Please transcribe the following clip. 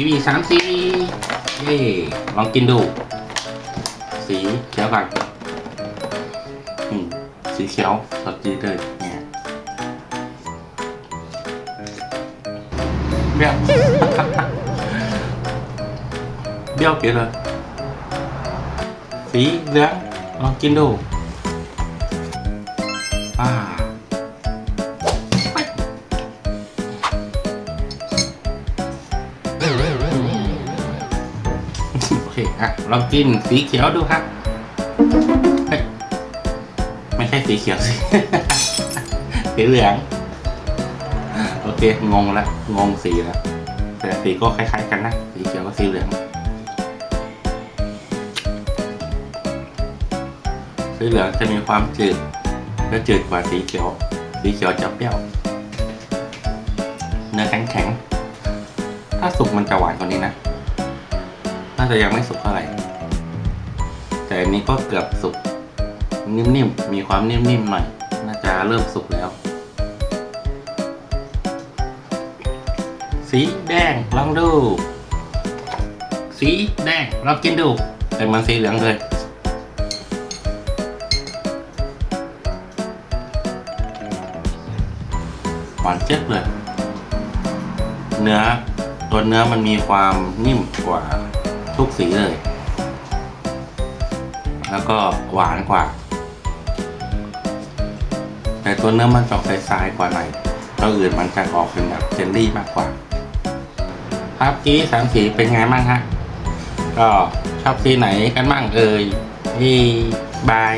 กีวีสามสีเย่ลองกินดู สีเขียวก่อนอืมสีเขียวสดจีดเลยเนี่ยเบี้ยวเบี้ยวเก๋เลย สีเหลืองลองกินดู อ่า อเคอะลองกินสีเขียวดูครับไม่ใช่สีเขียวสิสีเหลือง โอเค งงละงงสีล้วแต่สีก็คล้าย ๆ กันนะ สีเขียวกับสีเหลือง สีเหลืองจะมีความจืดและจืดกว่าสีเขียว สีเขียวจะเปรี้ยว เนื้อแข็งๆ ถ้าสุกมันจะหวานกว่านี้นะ น่าจะยังไม่สุกเท่าไหร่ แต่อันนี้ก็เกือบสุก นิ่มๆ มีความนิ่มๆหน่อย น่าจะเริ่มสุกแล้ว สีแดงลองดู สีแดงลองกินดู แต่มันสีเหลืองเลยหวานเจ็บเลย เนื้อตัวเนื้อมันมีความนิ่มกว่า สีเลย แล้วก็หวานกว่า แต่ตัวเนื้อมันจะออกทรายๆกว่าหน่อยตัวอื่นมันจะออกเป็นแบบเจลลี่มากกว่า ครับกี้สามสีเป็นไงบ้างฮะ ก็ชอบสีไหนกันบ้างเอ่ยนี่บาย